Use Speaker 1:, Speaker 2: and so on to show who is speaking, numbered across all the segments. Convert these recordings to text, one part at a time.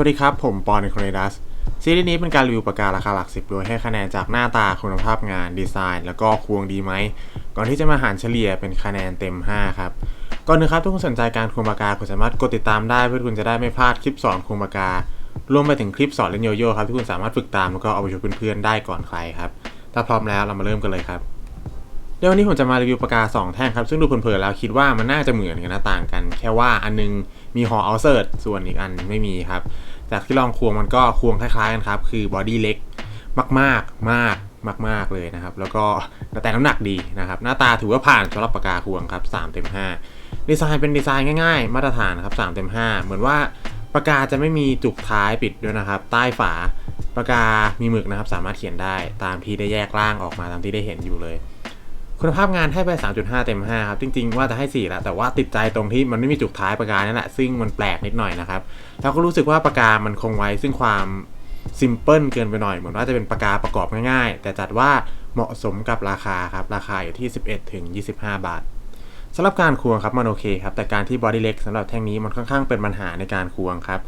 Speaker 1: วัสดีครับ ผมปอนในคอนเนดัสซีรีส์นี้เป็นการรีวิวปากการาคาหลักสิบโดยให้คะแนนจากหน้าตาคุณภาพงานดีไซน์ แล้วก็ควงดีไหม ก่อนที่จะมาหารเฉลี่ยเป็นคะแนนเต็ม 5 ครับ ก่อนหนึงครับทุกคนสนใจการควงปากกาคุณสามารถกดติดตามได้เพื่อคุณจะได้ไม่พลาดคลิปสอนควงปากการวมไปถึงคลิปสอนเล่นโยโย่ครับที่คุณสามารถฝึกตามแล้วก็เอาไปโชว์เพื่อนๆได้ก่อนใครครับถ้าพร้อมแล้วเรามาเริ่มกันเลยครับ เดี๋ยววันนี้ผมจะมารีวิวปากกา 2 แท่งครับ ซึ่งดูเพลินๆแล้วคิดว่ามันน่าจะเหมือนกันนะต่างกัน แค่ว่าอันนึงมีหอเอาเซิร์ตส่วนอีกอันไม่มีครับ จากที่ลองควงมันก็ควงคล้ายๆกันครับ คือบอดี้เล็กมากๆมากมาก ๆเลยนะครับ แล้วก็แต่น้ำหนักดีนะครับ หน้าตาถือว่าผ่านสำหรับปากกาควงครับ3เต็ม5ดีไซน์เป็นดีไซน์ง่ายๆ มาตรฐานครับ3เต็ม5เหมือนว่าปากกาจะไม่มีจุกท้ายปิดด้วยนะครับ ใต้ฝาปากกามีหมึกนะครับ สามารถเขียนได้ตามที่ได้แยกร่างออกมาตามที่ได้เห็นอยู่เลย คุณภาพงานให้ไป 3.5 เต็ม 5 ครับ จริง ๆ ว่าจะให้ 4 แล้ว แต่ว่าติดใจตรงที่มันไม่มีจุกท้ายปากกานั่นแหละ ซึ่งมันแปลกนิดหน่อยนะครับ แล้วก็รู้สึกว่าปากกามันคงไว้ ซึ่งความซิมเพิลเกินไปหน่อย เหมือนว่าจะเป็นปากกาประกอบง่ายๆ แต่จัดว่าเหมาะสมกับราคาครับ ราคาอยู่ที่ 11 ถึง 25 บาทสำหรับการควงครับมันโอเคครับ แต่การที่บอดี้เล็กสำหรับแท่งนี้มันค่อนข้างเป็นปัญหาในการควงครับ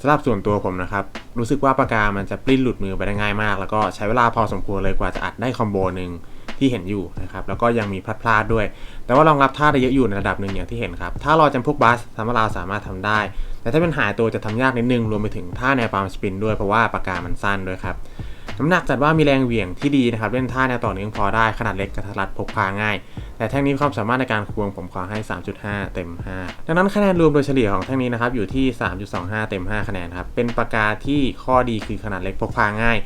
Speaker 1: สำหรับส่วนตัวผมนะครับ รู้สึกว่าปากกามันจะปลิ้นหลุดมือไปได้ง่ายมาก แล้วก็ใช้เวลาพอสมควรเลยกว่าจะอัดได้คอมโบหนึ่ง ที่เห็นอยู่นะครับแล้วก็ยังมีพลาดพลาดด้วย แต่ว่ารองรับท่าได้เยอะอยู่ในระดับหนึ่งอย่างที่เห็นครับถ้ารอจำพวกบัสทำให้เราสามารถทำได้ แต่ถ้าเป็นหายตัวจะทำยากนิดนึงรวมไปถึงท่าแนวปาล์มสปินด้วยเพราะว่าปากกามันสั้นด้วยครับน้ำหนักจัดว่ามีแรงเหวี่ยงที่ดีนะครับเล่นท่าแนวต่อเนื่องพอได้ขนาดเล็กกระทัดรัดพกพาง่าย แต่แท่งนี้ความสามารถในการควงผมขอให้ 3.5 เต็ม 5 ดังนั้นคะแนนรวมโดยเฉลี่ยของแท่งนี้นะครับอยู่ที่ 3.25 เต็ม 5 คะแนนครับเป็นปากกาที่ข้อดีคือขนาดเล็กพกพาง่าย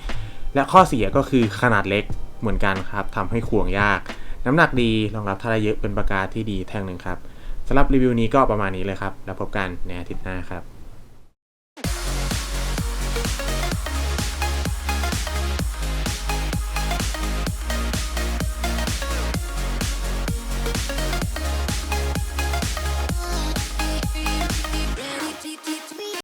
Speaker 1: และข้อเสียก็คือขนาดเล็ก เหมือนกันครับทำให้ควงยาก น้ำหนักดีรองรับท่าได้เยอะเป็นปากกาที่ดีแท่งหนึ่งครับสำหรับรีวิวนี้ก็ประมาณนี้เลยครับ แล้วพบกันในอาทิตย์หน้าครับ